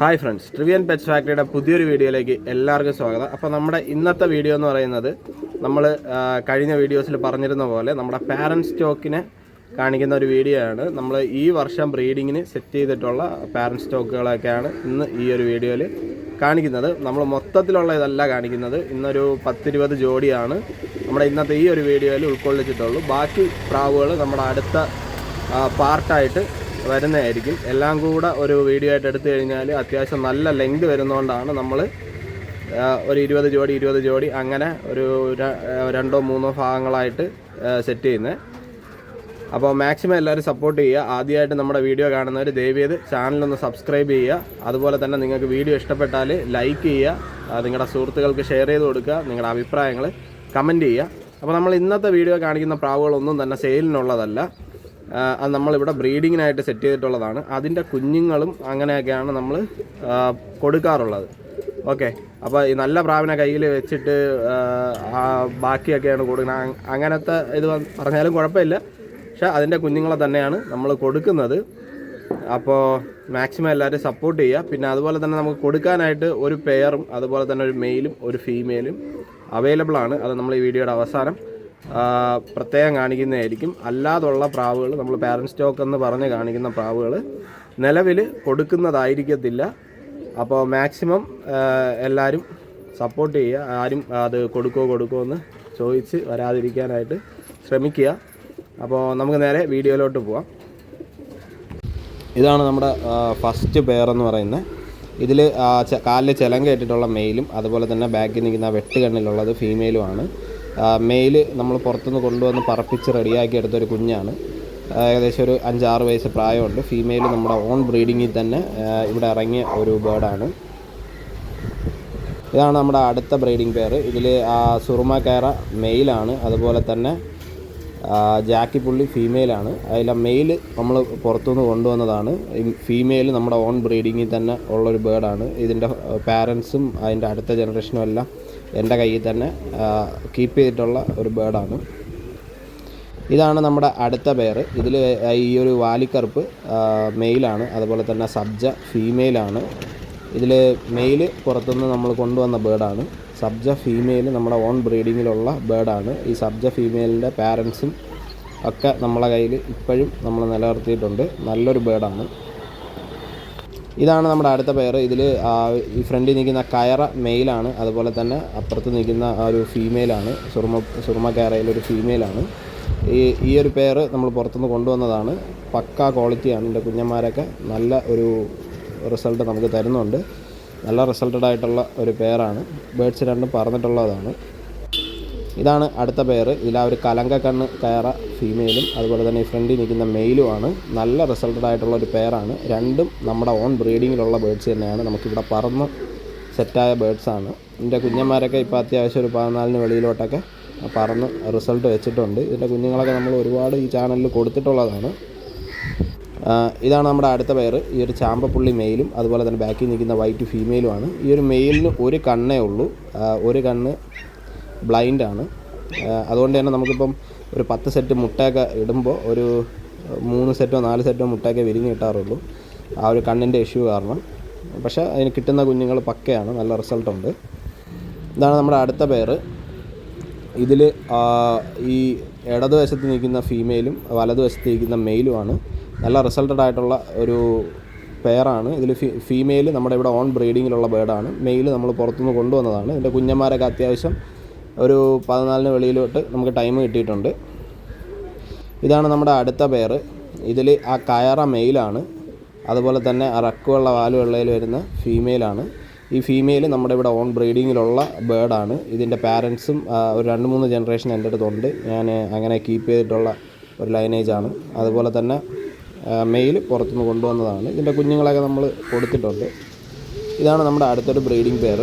Hi friends ട്രിവിയൻ pets ഫാക്ടറിയുടെ പുതിയൊരു വീഡിയോയിലേക്ക് എല്ലാവർക്കും സ്വാഗതം. അപ്പോൾ നമ്മുടെ ഇന്നത്തെ വീഡിയോ എന്ന് പറയുന്നത് നമ്മൾ കഴിഞ്ഞ വീഡിയോസിൽ പറഞ്ഞിരുന്ന പോലെ നമ്മുടെ പാരൻസ് സ്റ്റോക്കിനെ കാണിക്കുന്ന ഒരു വീഡിയോ ആണ്. നമ്മൾ ഈ വർഷം ബ്രീഡിങ്ങിന് സെറ്റ് ചെയ്തിട്ടുള്ള പാരൻസ് സ്റ്റോക്കുകളൊക്കെയാണ് ഇന്ന് ഈ ഒരു വീഡിയോയിൽ കാണിക്കുന്നത്. നമ്മൾ മൊത്തത്തിലുള്ള ഇതല്ല കാണിക്കുന്നത്. ഇന്നൊരു പത്തിരുപത് ജോഡിയാണ് നമ്മുടെ ഇന്നത്തെ ഈ ഒരു വീഡിയോയിൽ ഉൾക്കൊള്ളിച്ചിട്ടുള്ളൂ. ബാക്കി പ്രാവുകൾ നമ്മുടെ അടുത്ത പാർട്ടായിട്ട് വരുന്നതായിരിക്കും. എല്ലാം കൂടെ ഒരു വീഡിയോ ആയിട്ട് എടുത്തു കഴിഞ്ഞാൽ അത്യാവശ്യം നല്ല ലെങ്ത് വരുന്നതുകൊണ്ടാണ് നമ്മൾ ഒരു ഇരുപത് ജോഡി ഇരുപത് ജോഡി അങ്ങനെ ഒരു രണ്ടോ മൂന്നോ ഭാഗങ്ങളായിട്ട് സെറ്റ് ചെയ്യുന്നത്. അപ്പോൾ മാക്സിമം എല്ലാവരും സപ്പോർട്ട് ചെയ്യുക. ആദ്യമായിട്ട് നമ്മുടെ വീഡിയോ കാണുന്നവർ ദയവേത് ചാനലൊന്ന് സബ്സ്ക്രൈബ് ചെയ്യുക. അതുപോലെ തന്നെ നിങ്ങൾക്ക് വീഡിയോ ഇഷ്ടപ്പെട്ടാൽ ലൈക്ക് ചെയ്യുക. നിങ്ങളുടെ സുഹൃത്തുക്കൾക്ക് ഷെയർ ചെയ്ത് കൊടുക്കുക. നിങ്ങളുടെ അഭിപ്രായങ്ങൾ കമന്റ് ചെയ്യുക. അപ്പോൾ നമ്മൾ ഇന്നത്തെ വീഡിയോ കാണിക്കുന്ന പ്രാവുകളൊന്നും തന്നെ സെയിലിനുള്ളതല്ല അത് നമ്മളിവിടെ ബ്രീഡിങ്ങിനായിട്ട് സെറ്റ് ചെയ്തിട്ടുള്ളതാണ്. അതിന്റെ കുഞ്ഞുങ്ങളും അങ്ങനെയൊക്കെയാണ് നമ്മൾ കൊടുക്കാറുള്ളത്. ഓക്കെ. അപ്പോൾ ഈ നല്ല പ്രാവിനെ കയ്യിൽ വെച്ചിട്ട് ബാക്കിയൊക്കെയാണ് കൊടുക്കുന്നത്. അങ്ങനത്തെ ഇത് പറഞ്ഞാലും കുഴപ്പമില്ല. പക്ഷെ അതിന്റെ കുഞ്ഞുങ്ങളെ തന്നെയാണ് നമ്മൾ കൊടുക്കുന്നത്. അപ്പോൾ മാക്സിമം എല്ലാവരും സപ്പോർട്ട് ചെയ്യുക. പിന്നെ അതുപോലെ തന്നെ നമുക്ക് കൊടുക്കാനായിട്ട് ഒരു പെയറും അതുപോലെ തന്നെ ഒരു മെയിലും ഒരു ഫീമെയിലും അവൈലബിൾ ആണ്. അത് നമ്മൾ ഈ വീഡിയോയുടെ അവസാനം പ്രത്യേകം കാണിക്കുന്നതായിരിക്കും. അല്ലാതുള്ള പ്രാവുകൾ നമ്മൾ പാരന്റ് സ്റ്റോക്ക് എന്ന് പറഞ്ഞ് കാണിക്കുന്ന പ്രാവുകൾ നിലവിൽ കൊടുക്കുന്നതായിരിക്കത്തില്ല. അപ്പോൾ മാക്സിമം എല്ലാവരും സപ്പോർട്ട് ചെയ്യുക. ആരും അത് കൊടുക്കുമോ കൊടുക്കുമോ എന്ന് ചോദിച്ച് വരാതിരിക്കാനായിട്ട് ശ്രമിക്കുക. അപ്പോൾ നമുക്ക് നേരെ വീഡിയോയിലോട്ട് പോവാം. ഇതാണ് നമ്മുടെ ഫസ്റ്റ് പെയർ എന്ന് പറയുന്നത്. ഇതിൽ കാലിൽ ചിലങ്ക ഇട്ടിട്ടുള്ള മെയിലും അതുപോലെ തന്നെ ബാക്കിൽ നിൽക്കുന്ന വെട്ടുകണ്ണിലുള്ളത് വെട്ട് കണ്ണിലുള്ളത് ഫീമെയിലുമാണ് മെയിൽ നമ്മൾ പുറത്തുനിന്ന് കൊണ്ടുവന്ന് പറപ്പിച്ച് റെഡിയാക്കി എടുത്തൊരു കുഞ്ഞാണ്. ഏകദേശം ഒരു അഞ്ചാറ് വയസ്സ് പ്രായമുണ്ട്. ഫീമെയിൽ നമ്മുടെ ഓൺ ബ്രീഡിങ്ങിൽ തന്നെ ഇവിടെ ഇറങ്ങിയ ഒരു ബേർഡാണ് ഇതാണ് നമ്മുടെ അടുത്ത ബ്രീഡിംഗ് പെയർ ഇതിൽ സുറുമ കയറ മെയിലാണ് അതുപോലെ തന്നെ ജാക്കി പുള്ളി ഫീമെയിലാണ് അതിലെ മെയിൽ നമ്മൾ പുറത്തുനിന്ന് കൊണ്ടുവന്നതാണ്. ഫീമെയിൽ നമ്മുടെ ഓൺ ബ്രീഡിങ്ങിൽ തന്നെ ഉള്ളൊരു ബേർഡാണ് ഇതിന്റെ പാരൻസും അതിന്റെ അടുത്ത ജനറേഷനും എല്ലാം എന്റെ കയ്യിൽ തന്നെ കീപ്പ് ചെയ്തിട്ടുള്ള ഒരു ബേർഡാണ് ഇതാണ് നമ്മുടെ അടുത്ത പെയർ ഇതിൽ ഈ ഒരു വാലിക്കറുപ്പ് മെയിലാണ് അതുപോലെ തന്നെ സബ്ജ ഫീമെയിലാണ് ഇതിൽ മെയിൽ പുറത്തുനിന്ന് നമ്മൾ കൊണ്ടുവന്ന ബേർഡാണ് സബ്ജ ഫീമെയിൽ നമ്മുടെ ഓൺ ബ്രീഡിങ്ങിലുള്ള ബേഡാണ് ഈ സബ്ജ ഫീമെയിലിന്റെ പാരൻസും ഒക്കെ നമ്മളെ കയ്യിൽ ഇപ്പോഴും നമ്മൾ നിലനിർത്തിയിട്ടുണ്ട്. നല്ലൊരു ബേഡാണ് ഇതാണ് നമ്മുടെ അടുത്ത പെയർ ഇതിൽ ഈ ഫ്രണ്ടിൽ നിൽക്കുന്ന കയറ മെയിലാണ് അതുപോലെ തന്നെ അപ്പുറത്ത് നിൽക്കുന്ന ഒരു ഫീമെയിലാണ് സുറുമ സുറുമ കയറയിലൊരു ഫീമെയിലാണ് ഈ ഈ ഒരു പെയർ നമ്മൾ പുറത്തുനിന്ന് കൊണ്ടുവന്നതാണ്. പക്ക ക്വാളിറ്റിയാണ് എന്റെ കുഞ്ഞന്മാരൊക്കെ നല്ല ഒരു റിസൾട്ട് നമുക്ക് തരുന്നുണ്ട്. നല്ല റിസൾട്ടഡ് ആയിട്ടുള്ള ഒരു പെയറാണ് ബേഡ്സ് രണ്ടും പറന്നിട്ടുള്ളതാണ്. ഇതാണ് അടുത്ത പെയർ ഇതിൽ ആ ഒരു കലങ്ക കണ്ണ് കയറ ഫീമെയിലും അതുപോലെ തന്നെ ഫ്രണ്ടിൽ നിൽക്കുന്ന മെയിലുമാണ് നല്ല റിസൾട്ടഡ് ആയിട്ടുള്ള ഒരു പെയറാണ് രണ്ടും നമ്മുടെ ഓൺ ബ്രീഡിങ്ങിലുള്ള ബേഡ്സ് തന്നെയാണ്. നമുക്കിവിടെ പറന്ന് സെറ്റായ ബേഡ്സാണ് ഇതിന്റെ കുഞ്ഞന്മാരൊക്കെ ഇപ്പോൾ അത്യാവശ്യം ഒരു പതിനാലിന് വെളിയിലോട്ടൊക്കെ പറന്ന് റിസൾട്ട് വെച്ചിട്ടുണ്ട്. ഇതിന്റെ കുഞ്ഞുങ്ങളൊക്കെ നമ്മൾ ഒരുപാട് ഈ ചാനലിൽ കൊടുത്തിട്ടുള്ളതാണ്. ഇതാണ് നമ്മുടെ അടുത്ത പെയർ ഈ ഒരു ചാമ്പപ്പുള്ളി മെയിലും അതുപോലെ തന്നെ ബാക്കിൽ നിൽക്കുന്ന വൈറ്റ് ഫീമെയിലുമാണ് ഈ ഒരു മെയിലിന് ഒരു കണ്ണേ ഉള്ളൂ. ഒരു കണ്ണ് ബ്ലൈൻഡാണ് അതുകൊണ്ട് തന്നെ നമുക്കിപ്പം ഒരു പത്ത് സെറ്റ് മുട്ടയൊക്കെ ഇടുമ്പോൾ ഒരു മൂന്ന് സെറ്റോ നാല് സെറ്റോ മുട്ടയൊക്കെ വിരിഞ്ഞ് കിട്ടാറുള്ളൂ. ആ ഒരു കണ്ണിന്റെ ഇഷ്യൂ കാരണം. പക്ഷേ അതിന് കിട്ടുന്ന കുഞ്ഞുങ്ങൾ പക്കയാണ്. നല്ല റിസൾട്ടുണ്ട് ഇതാണ് നമ്മുടെ അടുത്ത പെയർ ഇതിൽ ഈ ഇടതുവശത്ത് നിൽക്കുന്ന ഫീമെയിലും വലതുവശത്ത് നിൽക്കുന്ന മെയിലുമാണ് നല്ല റിസൾട്ടഡ് ആയിട്ടുള്ള ഒരു പെയറാണ് ഇതിൽ ഫീ ഫീമെയിൽ നമ്മുടെ ഇവിടെ ഓൺ ബ്രീഡിങ്ങിലുള്ള ബേർഡാണ് മെയിൽ നമ്മൾ പുറത്തുനിന്ന് കൊണ്ടുവന്നതാണ്. ഇതിന്റെ കുഞ്ഞന്മാരൊക്കെ അത്യാവശ്യം ഒരു പതിനാലിന് വെളിയിലോട്ട് നമുക്ക് ടൈം കിട്ടിയിട്ടുണ്ട്. ഇതാണ് നമ്മുടെ അടുത്ത പെയർ ഇതിൽ ആ കയറ മെയിലാണ് അതുപോലെ തന്നെ ആ റക്കുള്ള വാലുവെള്ളയിൽ വരുന്ന ഫീമെയിലാണ് ഈ ഫീമെയിൽ നമ്മുടെ ഇവിടെ ഓൺ ബ്രീഡിങ്ങിലുള്ള ബേർഡാണ് ഇതിന്റെ പാരൻസും ഒരു രണ്ട് മൂന്ന് ജനറേഷൻ എന്റെ അടുത്തുണ്ട് ഞാൻ അങ്ങനെ കീപ്പ് ചെയ്തിട്ടുള്ള ഒരു ലൈനേജാണ് അതുപോലെ തന്നെ മെയിൽ പുറത്തുനിന്ന് കൊണ്ടുവന്നതാണ്. ഇതിന്റെ കുഞ്ഞുങ്ങളൊക്കെ നമ്മൾ കൊടുത്തിട്ടുണ്ട്. ഇതാണ് നമ്മുടെ അടുത്തൊരു ബ്രീഡിംഗ് പെയർ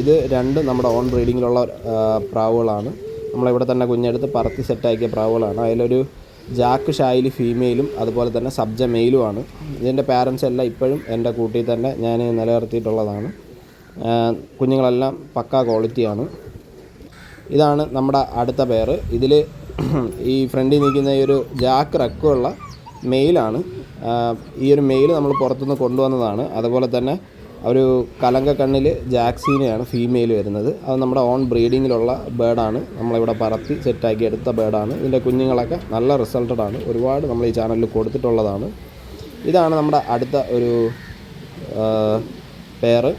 ഇത് രണ്ട് നമ്മുടെ ഓൺ ബ്രീഡിങ്ങിലുള്ള പ്രാവുകളാണ്. നമ്മളിവിടെ തന്നെ കുഞ്ഞെടുത്ത് പറത്തി സെറ്റാക്കിയ പ്രാവുകളാണ്. അതിലൊരു ജാക്ക് ഷായിലി ഫീമെയിലും അതുപോലെ തന്നെ സബ്ജ മെയിലുമാണ് ഇതിന്റെ പാരൻസ് എല്ലാം ഇപ്പോഴും എന്റെ കൂട്ടിൽ തന്നെ ഞാൻ നിലനിർത്തിയിട്ടുള്ളതാണ്. കുഞ്ഞുങ്ങളെല്ലാം പക്കാ ക്വാളിറ്റിയാണ് ഇതാണ് നമ്മുടെ അടുത്ത പെയർ ഇതിൽ ഈ ഫ്രണ്ടിൽ നിൽക്കുന്ന ഈ ഒരു ജാക്ക് റക്കുള്ള മെയിലാണ്. ഈ ഒരു മെയിൽ നമ്മൾ പുറത്തുനിന്ന് കൊണ്ടുവന്നതാണ്. അതുപോലെ തന്നെ ഒരു കലങ്ക കണ്ണിൽ ജാക്സീനയാണ് ഫീമെയിൽ വരുന്നത്. അത് നമ്മുടെ ഓൺ ബ്രീഡിങ്ങിലുള്ള ബേഡാണ് നമ്മളിവിടെ പറത്തി സെറ്റാക്കി എടുത്ത ബേഡാണ് ഇതിന്റെ കുഞ്ഞുങ്ങളൊക്കെ നല്ല റിസൾട്ടഡ് ആണ് ഒരുപാട് നമ്മൾ ഈ ചാനലിൽ കൊടുത്തിട്ടുള്ളതാണ്. ഇതാണ് നമ്മുടെ അടുത്ത ഒരു പെയറ്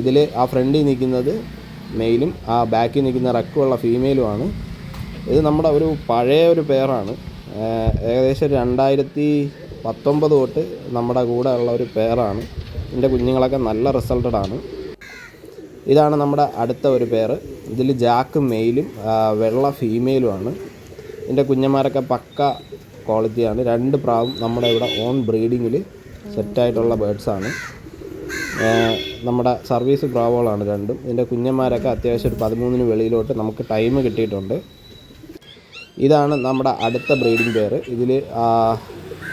ഇതിൽ ആ ഫ്രണ്ടിൽ നിൽക്കുന്നത് മെയിലും ആ ബാക്കിൽ നിൽക്കുന്ന റക്കുള്ള ഫീമെയിലുമാണ് ഇത് നമ്മുടെ ഒരു പഴയ ഒരു പേറാണ് ഏകദേശം രണ്ടായിരത്തി പത്തൊമ്പത് തൊട്ട് നമ്മുടെ കൂടെ ഉള്ള ഒരു പെയറാണ് എന്റെ കുഞ്ഞുങ്ങളൊക്കെ നല്ല റിസൾട്ടഡ് ആണ്. ഇതാണ് നമ്മുടെ അടുത്ത ഒരു പെയർ ഇതിൽ ജാക്ക് മെയിലും വെള്ള ഫീമെയിലുമാണ് എന്റെ കുഞ്ഞന്മാരൊക്കെ പക്ക ക്വാളിറ്റിയാണ് രണ്ട് പ്രാവും നമ്മുടെ ഇവിടെ ഓൺ ബ്രീഡിങ്ങിൽ സെറ്റായിട്ടുള്ള ബേഡ്സാണ് നമ്മുടെ സർവീസ് പ്രാവുകളാണ് രണ്ടും. ഇതിന്റെ കുഞ്ഞന്മാരൊക്കെ അത്യാവശ്യം ഒരു പതിമൂന്നിന് വെളിയിലോട്ട് നമുക്ക് ടൈം കിട്ടിയിട്ടുണ്ട്. ഇതാണ് നമ്മുടെ അടുത്ത ബ്രീഡിംഗ് പെയർ. ഇതിൽ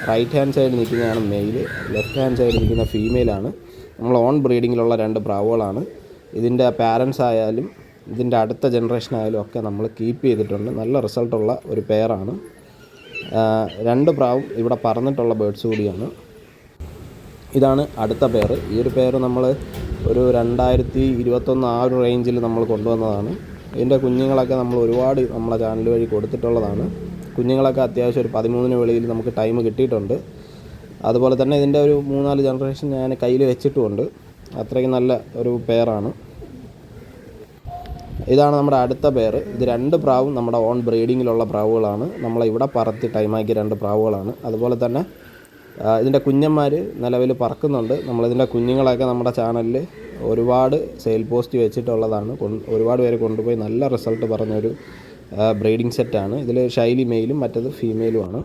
റൈറ്റ് ഹാൻഡ് സൈഡ് നിൽക്കുന്നതാണ് മെയിൽ ലെഫ്റ്റ് ഹാൻഡ് സൈഡ് നിൽക്കുന്ന ഫീമെയിലാണ് നമ്മൾ ഓൺ ബ്രീഡിങ്ങിലുള്ള രണ്ട് പ്രാവുകളാണ്. ഇതിന്റെ പാരൻസ് ആയാലും ഇതിന്റെ അടുത്ത ജനറേഷൻ ആയാലും ഒക്കെ നമ്മൾ കീപ്പ് ചെയ്തിട്ടുണ്ട്. നല്ല റിസൾട്ടുള്ള ഒരു പെയറാണ് രണ്ട് പ്രാവും ഇവിടെ പറന്നിട്ടുള്ള ബേഡ്സ് കൂടിയാണ്. ഇതാണ് അടുത്ത പെയർ ഈ ഒരു പെയർ നമ്മൾ ഒരു രണ്ടായിരത്തി ഇരുപത്തൊന്ന് ആ ഒരു റേഞ്ചിൽ നമ്മൾ കൊണ്ടുവന്നതാണ്. ഇതിന്റെ കുഞ്ഞുങ്ങളൊക്കെ നമ്മൾ ഒരുപാട് നമ്മളെ ചാനൽ വഴി കൊടുത്തിട്ടുള്ളതാണ്. കുഞ്ഞുങ്ങളൊക്കെ അത്യാവശ്യം ഒരു പതിമൂന്നിന് വെളിയിൽ നമുക്ക് ടൈം കിട്ടിയിട്ടുണ്ട്. അതുപോലെ തന്നെ ഇതിന്റെ ഒരു മൂന്നാൽ ജനറേഷൻ ഞാൻ കയ്യിൽ വെച്ചിട്ടുമുണ്ട്. അത്രയ്ക്ക് നല്ല ഒരു പെയറാണ് ഇതാണ് നമ്മുടെ അടുത്ത പേർ ഇത് രണ്ട് പ്രാവും നമ്മുടെ ഓൺ ബ്രീഡിങ്ങിലുള്ള പ്രാവുകളാണ്. നമ്മളെ ഇവിടെ പറത്തി ടൈമാക്കിയ രണ്ട് പ്രാവുകളാണ്. അതുപോലെ തന്നെ ഇതിന്റെ കുഞ്ഞന്മാർ നിലവിൽ പറക്കുന്നുണ്ട്. നമ്മളിതിന്റെ കുഞ്ഞുങ്ങളൊക്കെ നമ്മുടെ ചാനലിൽ ഒരുപാട് സെയിൽ പോസ്റ്റ് വെച്ചിട്ടുള്ളതാണ്. ഒരുപാട് പേര് കൊണ്ടുപോയി നല്ല റിസൾട്ട് പറഞ്ഞൊരു ബ്രീഡിംഗ് സെറ്റാണ് ഇതിൽ ഷൈലി മെയിലും മറ്റത് ഫീമെയിലുമാണ്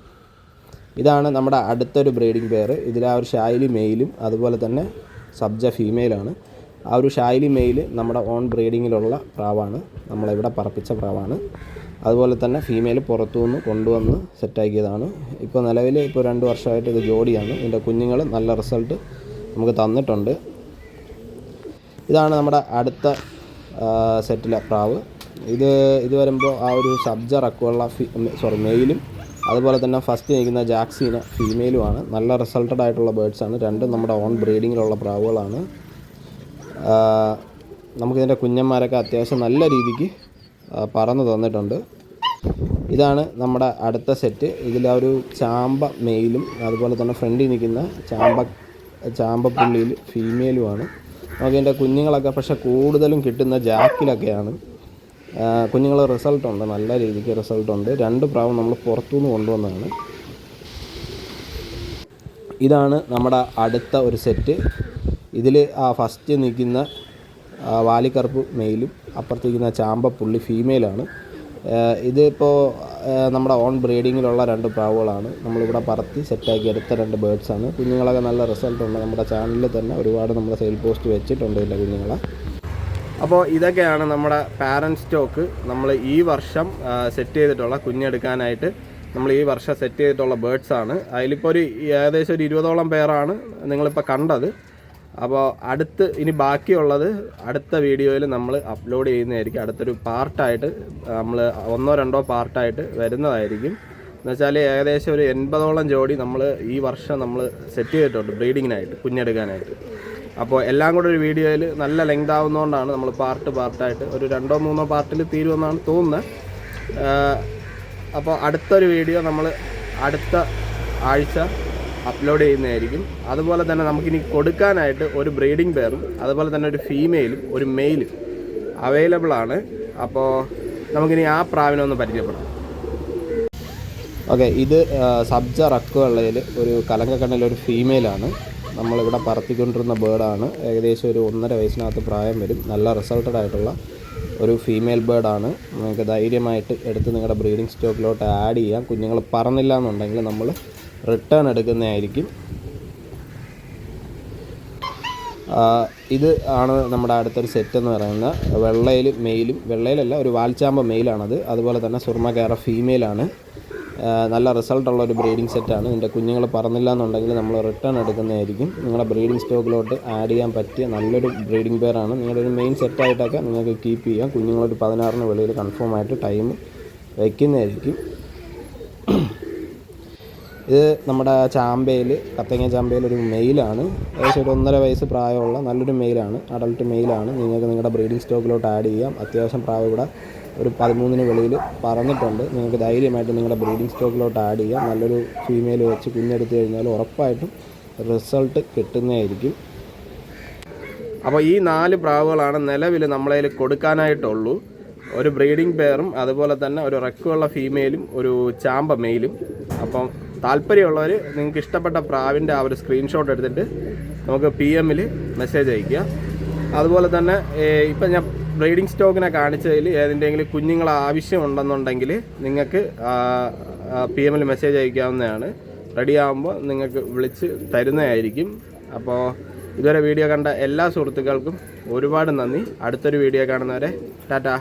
ഇതാണ് നമ്മുടെ അടുത്തൊരു ബ്രീഡിംഗ് പെയർ ഇതിൽ ആ ഒരു ശൈലി മെയിലും അതുപോലെ തന്നെ സബ്ജ ഫീമെയിലാണ് ആ ഒരു ശൈലി മെയിൽ നമ്മുടെ ഓൺ ബ്രീഡിങ്ങിലുള്ള പ്രാവാണ്. നമ്മളിവിടെ പറപ്പിച്ച പ്രാവാണ്. അതുപോലെ തന്നെ ഫീമെയിൽ പുറത്തുനിന്ന് കൊണ്ടുവന്ന് സെറ്റാക്കിയതാണ് ഇപ്പോൾ നിലവിൽ ഇപ്പോൾ രണ്ട് വർഷമായിട്ട് ഇത് ജോഡിയാണ്. ഇതിന്റെ കുഞ്ഞുങ്ങൾ നല്ല റിസൾട്ട് നമുക്ക് തന്നിട്ടുണ്ട്. ഇതാണ് നമ്മുടെ അടുത്ത സെറ്റിലെ പ്രാവ്. ഇത് ഇത് വരുമ്പോൾ ആ ഒരു സബ്ജ റക്കുള്ള സോറി മെയിലും അതുപോലെ തന്നെ ഫസ്റ്റ് നിൽക്കുന്ന ജാക്സീന ഫീമെയിലുമാണ് നല്ല റിസൾട്ടഡ് ആയിട്ടുള്ള ബേഡ്സാണ് രണ്ടും നമ്മുടെ ഓൺ ബ്രീഡിങ്ങിലുള്ള പ്രാവുകളാണ്. നമുക്കിതിന്റെ കുഞ്ഞന്മാരൊക്കെ അത്യാവശ്യം നല്ല രീതിക്ക് പറന്ന് തന്നിട്ടുണ്ട്. ഇതാണ് നമ്മുടെ അടുത്ത സെറ്റ്. ഇതിൽ ഒരു ചാമ്പ മെയിലും അതുപോലെ തന്നെ ഫ്രണ്ടിൽ നിൽക്കുന്ന ചാമ്പ ചാമ്പ പുള്ളിയിൽ ഫീമെയിലുമാണ് നമുക്കിതിന്റെ കുഞ്ഞുങ്ങളൊക്കെ പക്ഷേ കൂടുതലും കിട്ടുന്ന ജാക്കിലൊക്കെയാണ്. കുഞ്ഞുങ്ങൾ റിസൾട്ടുണ്ട് നല്ല രീതിക്ക് റിസൾട്ടുണ്ട്. രണ്ട് പ്രാവും നമ്മൾ പുറത്തുനിന്ന് കൊണ്ടുവന്നതാണ്. ഇതാണ് നമ്മുടെ അടുത്ത ഒരു സെറ്റ്. ഇതിൽ ആ ഫസ്റ്റ് നിൽക്കുന്ന വാലിക്കറുപ്പ് മെയിലും അപ്പുറത്തേക്കുന്ന ചാമ്പ പുള്ളി ഫീമെയിലാണ് ഇതിപ്പോൾ നമ്മുടെ ഓൺ ബ്രീഡിങ്ങിലുള്ള രണ്ട് പ്രാവുകളാണ്. നമ്മളിവിടെ പറത്തി സെറ്റാക്കി എടുത്ത രണ്ട് ബേഡ്സാണ് കുഞ്ഞുങ്ങളൊക്കെ നല്ല റിസൾട്ട് ഉണ്ട്. നമ്മുടെ ചാനലിൽ തന്നെ ഒരുപാട് നമ്മുടെ സെയിൽ പോസ്റ്റ് വെച്ചിട്ടുണ്ട് ഇതിന്റെ കുഞ്ഞുങ്ങളെ. അപ്പോൾ ഇതൊക്കെയാണ് നമ്മുടെ പാരന്റ് സ്റ്റോക്ക് നമ്മൾ ഈ വർഷം സെറ്റ് ചെയ്തിട്ടുള്ള കുഞ്ഞെടുക്കാനായിട്ട് നമ്മൾ ഈ വർഷം സെറ്റ് ചെയ്തിട്ടുള്ള ബേഡ്സാണ് അതിലിപ്പോൾ ഒരു ഏകദേശം ഒരു ഇരുപതോളം പേരാണ് നിങ്ങളിപ്പോൾ കണ്ടത്. അപ്പോൾ അടുത്ത് ഇനി ബാക്കിയുള്ളത് അടുത്ത വീഡിയോയിൽ നമ്മൾ അപ്ലോഡ് ചെയ്യുന്നതായിരിക്കും. അടുത്തൊരു പാർട്ടായിട്ട് നമ്മൾ ഒന്നോ രണ്ടോ പാർട്ടായിട്ട് വരുന്നതായിരിക്കും. എന്നുവെച്ചാൽ ഏകദേശം ഒരു എൺപതോളം ജോഡി നമ്മൾ ഈ വർഷം നമ്മൾ സെറ്റ് ചെയ്തിട്ടുണ്ട് ബ്രീഡിങ്ങിനായിട്ട് കുഞ്ഞെടുക്കാനായിട്ട്. അപ്പോൾ എല്ലാം കൂടെ ഒരു വീഡിയോയിൽ നല്ല ലെങ്ത് ആവുന്നതുകൊണ്ടാണ് നമ്മൾ പാർട്ട് പാർട്ടായിട്ട് ഒരു രണ്ടോ മൂന്നോ പാർട്ടിൽ തീരുമെന്നാണ് തോന്നുന്നത് അപ്പോൾ അടുത്തൊരു വീഡിയോ നമ്മൾ അടുത്ത ആഴ്ച അപ്ലോഡ് ചെയ്യുന്നതായിരിക്കും. അതുപോലെ തന്നെ നമുക്കിനി കൊടുക്കാനായിട്ട് ഒരു ബ്രീഡിംഗ് പെയറും അതുപോലെ തന്നെ ഒരു ഫീമെയിലും ഒരു മെയിലും അവൈലബിൾ ആണ്. അപ്പോൾ നമുക്കിനി ആ പ്രാവിനെ ഒന്ന് പരിചയപ്പെടാം. ഓക്കെ ഇത് സബ്ജ റക്കുള്ളതിൽ ഒരു കലങ്കക്കണ്ണിൽ ഒരു ഫീമെയിലാണ് നമ്മളിവിടെ പറത്തിക്കൊണ്ടിരുന്ന ബേർഡാണ് ഏകദേശം ഒരു ഒന്നര വയസ്സിനകത്ത് പ്രായം വരും. നല്ല റിസൾട്ടഡ് ആയിട്ടുള്ള ഒരു ഫീമെയിൽ ബേർഡാണ് നിങ്ങൾക്ക് ധൈര്യമായിട്ട് എടുത്ത് നിങ്ങളുടെ ബ്രീഡിംഗ് സ്റ്റോക്കിലോട്ട് ആഡ് ചെയ്യാം. കുഞ്ഞുങ്ങൾ പറന്നില്ല എന്നുണ്ടെങ്കിൽ നമ്മൾ റിട്ടേൺ എടുക്കുന്നതായിരിക്കും. ഇത് ആണ് നമ്മുടെ അടുത്തൊരു സെറ്റ് എന്ന് പറയുന്നത് വെള്ളയിൽ മെയിലും വെള്ളയിലല്ല ഒരു വാൽച്ചാമ്പ മെയിലാണത്. അതുപോലെ തന്നെ സുർമ കയറ ഫീമെയിലാണ് നല്ല റിസൾട്ടുള്ള ഒരു ബ്രീഡിംഗ് സെറ്റാണ് ഇതിന്റെ കുഞ്ഞുങ്ങൾ പറന്നില്ല എന്നുണ്ടെങ്കിൽ നമ്മൾ റിട്ടേൺ എടുക്കുന്നതായിരിക്കും. നിങ്ങളുടെ ബ്രീഡിംഗ് സ്റ്റോക്കിലോട്ട് ആഡ് ചെയ്യാൻ പറ്റിയ നല്ലൊരു ബ്രീഡിംഗ് പെയറാണ് നിങ്ങളുടെ ഒരു മെയിൻ സെറ്റായിട്ടൊക്കെ നിങ്ങൾക്ക് കീപ്പ് ചെയ്യാം. കുഞ്ഞുങ്ങളൊരു പതിനാറിന് വെളിയിൽ കൺഫേം ആയിട്ട് ടൈം വയ്ക്കുന്നതായിരിക്കും ഇത് നമ്മുടെ ചാമ്പയിൽ കത്തങ്ങ ചാമ്പയിൽ ഒരു മെയിലാണ്. ഏകദേശം ഒരു ഒന്നര വയസ്സ് പ്രായമുള്ള നല്ലൊരു മെയിലാണ് അഡൾട്ട് മെയിലാണ്. നിങ്ങൾക്ക് നിങ്ങളുടെ ബ്രീഡിംഗ് സ്റ്റോക്കിലോട്ട് ആഡ് ചെയ്യാം. അത്യാവശ്യം പ്രായം ഇവിടെ ഒരു പതിമൂന്നിന് വെളിയിൽ പറഞ്ഞിട്ടുണ്ട്. നിങ്ങൾക്ക് ധൈര്യമായിട്ട് നിങ്ങളുടെ ബ്രീഡിംഗ് സ്റ്റോക്കിലോട്ട് ആഡ് ചെയ്യാം. നല്ലൊരു ഫീമെയിൽ വെച്ച് കുഞ്ഞെടുത്ത് കഴിഞ്ഞാൽ ഉറപ്പായിട്ടും റിസൾട്ട് കിട്ടുന്നതായിരിക്കും. അപ്പോൾ ഈ നാല് പ്രാവുകളാണ് നിലവിൽ നമ്മളതിൽ കൊടുക്കാനായിട്ടുള്ളൂ. ഒരു ബ്രീഡിംഗ് പെയറും അതുപോലെ തന്നെ ഒരു റെക്കുള്ള ഫീമെയിലും ഒരു ചാമ്പ മെയിലും. അപ്പം താല്പര്യമുള്ളവർ നിങ്ങൾക്ക് ഇഷ്ടപ്പെട്ട പ്രാവിന്റെ ആ ഒരു സ്ക്രീൻഷോട്ട് എടുത്തിട്ട് നമുക്ക് പി എമ്മിൽ മെസ്സേജ് അയക്കുക അതുപോലെ തന്നെ ഇപ്പം ഞാൻ ബ്രീഡിംഗ് സ്റ്റോക്കിനെ കാണിച്ചതിൽ ഏതിന്റെങ്കിലും കുഞ്ഞുങ്ങൾ ആവശ്യമുണ്ടെന്നുണ്ടെങ്കിൽ നിങ്ങൾക്ക് പി എമ്മിൽ മെസ്സേജ് അയക്കാവുന്നതാണ് റെഡി ആകുമ്പോൾ നിങ്ങൾക്ക് വിളിച്ച് തരുന്നതായിരിക്കും. അപ്പോൾ ഇതുവരെ വീഡിയോ കണ്ട എല്ലാ സുഹൃത്തുക്കൾക്കും ഒരുപാട് നന്ദി. അടുത്തൊരു വീഡിയോ കാണുന്നവരെ ടാറ്റാ.